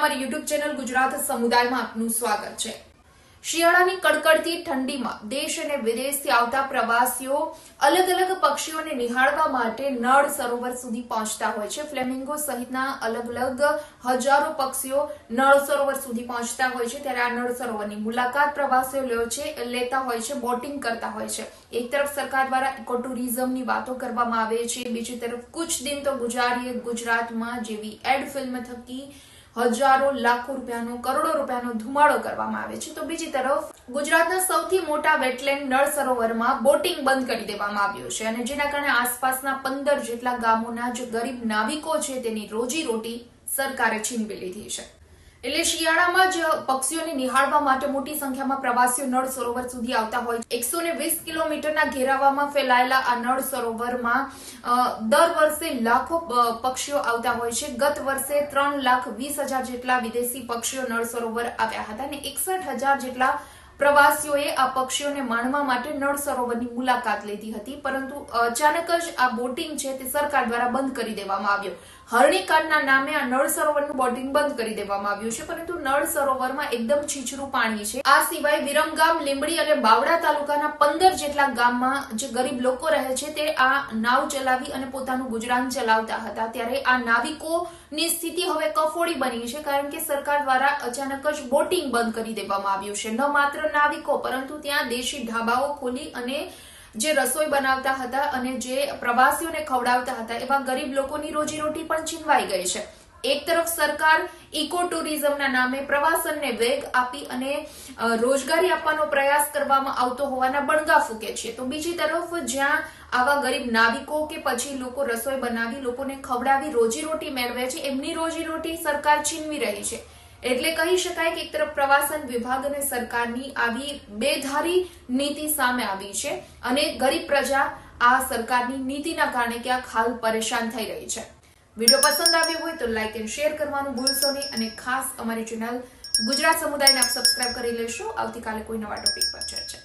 અમારી YouTube channel Gujarat સમુદાયમાં આપનું સ્વાગત છે. શિયાળાની કડકડતી ઠંડીમાં દેશ અને વિદેશથી આવતા પ્રવાસીઓ અલગ અલગ પક્ષીઓને નિહાળવા માટે નળ સરોવર સુધી પહોંચતા હોય છે. ફ્લેમિંગો સહિતના અલગ અલગ હજારો પક્ષીઓ નળ સરોવર સુધી પહોંચતા હોય છે. ત્યારે આ નળ સરોવરની મુલાકાત પ્રવાસીઓ લે છે, લેતા હોય છે, બોટિંગ કરતા હોય છે. એક તરફ સરકાર દ્વારા ઇકો ટુરિઝમની વાતો કરવામાં આવે છે, બીજી તરફ કુછ દિન તો ગુજારીએ ગુજરાતમાં જેવી એડ ફિલ્મ થકી હજારો લાખો રૂપિયાનો, કરોડો રૂપિયાનો ધુમાડો કરવામાં આવે છે. તો બીજી તરફ, ગુજરાતના સૌથી મોટા વેટલેન્ડ નળ સરોવરમાં બોટિંગ બંધ કરી દેવામાં આવ્યું છે અને જેના કારણે આસપાસના પંદર જેટલા ગામોના જે ગરીબ નાવિકો છે તેની રોજી રોટી સરકારે છીનવી લીધી છે. એટલે શિયાળામાં જ પક્ષીઓને નિહાળવા માટે મોટી સંખ્યામાં પ્રવાસીઓ નળ સરોવર સુધી આવતા હોય એકસો ને વીસ કિલોમીટરના ઘેરાવામાં ફેલાયેલા આ નળ સરોવરમાં દર વર્ષે લાખો પક્ષીઓ આવતા હોય છે. ગત વર્ષે ત્રણ લાખ વીસ હજાર જેટલા વિદેશી પક્ષીઓ નળ સરોવર આવ્યા હતા અને એકસઠ હજાર જેટલા પ્રવાસીઓએ આ પક્ષીઓને માણવા માટે નળ સરોવરની મુલાકાત લીધી હતી, પરંતુ અચાનક જ આ બોટિંગ છે તે સરકાર દ્વારા બંધ કરી દેવામાં આવ્યો. હરણીકાંડના નામે આ નળ સરોવરનું બોટિંગ બંધ કરી દેવામાં આવ્યું છે, પરંતુ નળ સરોવરમાં એકદમ છીછરું પાણી છે. આ સિવાય વિરમગામ, લીંબડી અને બાવડા તાલુકાના પંદર જેટલા ગામમાં જે ગરીબ લોકો રહે છે, તે આ નાવ ચલાવી અને પોતાનું ગુજરાન ચલાવતા હતા. ત્યારે આ નાવિકોની સ્થિતિ હવે કફોડી બની છે, કારણ કે સરકાર દ્વારા અચાનક જ બોટિંગ બંધ કરી દેવામાં આવ્યું છે. ન માત્ર નાવિકો, પરંતુ ત્યાં દેશી ઢાબાઓ ખોલી અને જે રસોઈ બનાવતા હતા અને જે પ્રવાસીઓને ખવડાવતા હતા, એવા ગરીબ લોકોની રોજીરોટી પણ છીનવાઈ ગઈ છે. એક તરફ સરકાર ઇકો ટુરિઝમના નામે પ્રવાસનને વેગ આપી અને રોજગારી આપવાનો પ્રયાસ કરવામાં આવતો હોવાના બણગા ફૂકે છે. તો બીજી તરફ જ્યાં આવા ગરીબ નાવિકો કે પછી લોકો રસોઈ બનાવી, લોકોને ખવડાવી રોજીરોટી મેળવે છે, એમની રોજીરોટી સરકાર છીનવી રહી છે. એટલે કહી શકાય કે એક તરફ પ્રવાસન વિભાગ અને સરકારની આવી બેધારી નીતિ સામે આવી છે અને ગરીબ પ્રજા આ સરકારની નીતિના કારણે ક્યાંક હાલ પરેશાન થઈ રહી છે. વીડિયો પસંદ આવ્યો હોય તો લાઇક એન્ડ શેર કરવાનું ભૂલશો નહીં અને ખાસ અમારી ચેનલ ગુજરાત સમુદાયને આપ સબસ્ક્રાઇબ કરી લેશો. આવતીકાલે કોઈ નવા ટોપિક પર ચર્ચા.